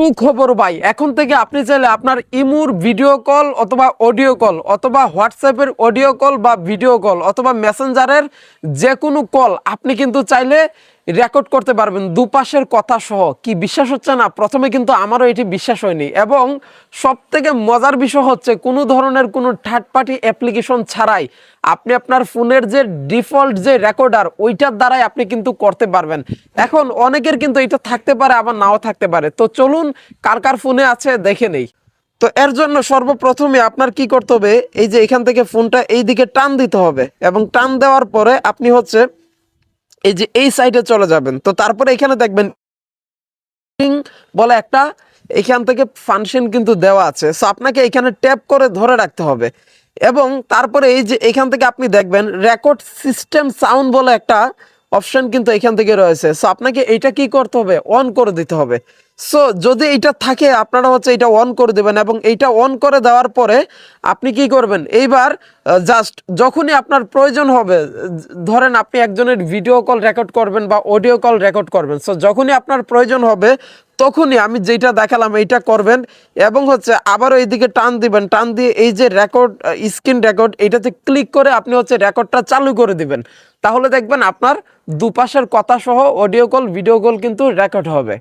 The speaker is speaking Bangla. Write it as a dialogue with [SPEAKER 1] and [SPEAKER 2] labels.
[SPEAKER 1] সুখবর ভাই এখন থেকে আপনি চাইলে আপনার ইমুর ভিডিও কল অথবা অডিও কল অথবা হোয়াটসঅ্যাপের অডিও কল বা ভিডিও কল অথবা মেসেঞ্জারের যে কোনো কল আপনি কিন্তু চাইলে রেকর্ড করতে পারবেন দুপাশের কথা সহ। কি বিশ্বাস হচ্ছে না? প্রথমে কিন্তু আমারও এটি বিশ্বাস হয়নি। এবং সব থেকে মজার বিষয় হচ্ছে কোনো ধরনের কোনো থার্ড পার্টি অ্যাপ্লিকেশন ছাড়াই আপনি আপনার ফোনের যে ডিফল্ট যে রেকর্ডার ওইটার দ্বারাই আপনি কিন্তু করতে পারবেন। এখন অনেকের কিন্তু এটা থাকতে পারে, আবার নাও থাকতে পারে। তো চলুন, কার কার ফোনে আছে দেখে নেই। তো এর জন্য সর্বপ্রথমে আপনার কি করতে হবে? এই যে এখান থেকে ফোনটা এই দিকে টান দিতে হবে। এবং টান দেওয়ার পরে আপনি হচ্ছে এই যে এই সাইডে চলে যাবেন। তো তারপরে এখানে দেখবেন বলে একটা, এখান থেকে ফাংশন কিন্তু দেওয়া আছে। সো আপনাকে এখানে ট্যাপ করে ধরে রাখতে হবে। এবং তারপরে এই যে এখান থেকে আপনি দেখবেন রেকর্ড সিস্টেম সাউন্ড বলে একটা অপশন কিন্তু এখান থেকে রয়েছে। সো আপনাকে এটা কি করতে হবে? অন করে দিতে হবে। সো যদি এটা থাকে, আপনারা হচ্ছে এটা অন করে দেবেন এবং এইটা অন করে দেওয়ার পরে আপনি কি করবেন? এইবার জাস্ট যখনই আপনার প্রয়োজন হবে, ধরেন আপনি একজনের ভিডিও কল রেকর্ড করবেন বা অডিও কল রেকর্ড করবেন। সো যখনই আপনার প্রয়োজন হবে, তখনই আমি যেটা দেখালাম, এইটা করবেন এবং হচ্ছে আবারও এইদিকে টান দিবেন। টান দিয়ে এই যে রেকর্ড স্ক্রিন রেকর্ড এটাতে ক্লিক করে আপনি হচ্ছে রেকর্ডটা চালু করে দিবেন। তাহলে দেখবেন আপনার দুপাশের কথা সহ অডিও কল ভিডিও কল কিন্তু রেকর্ড হবে।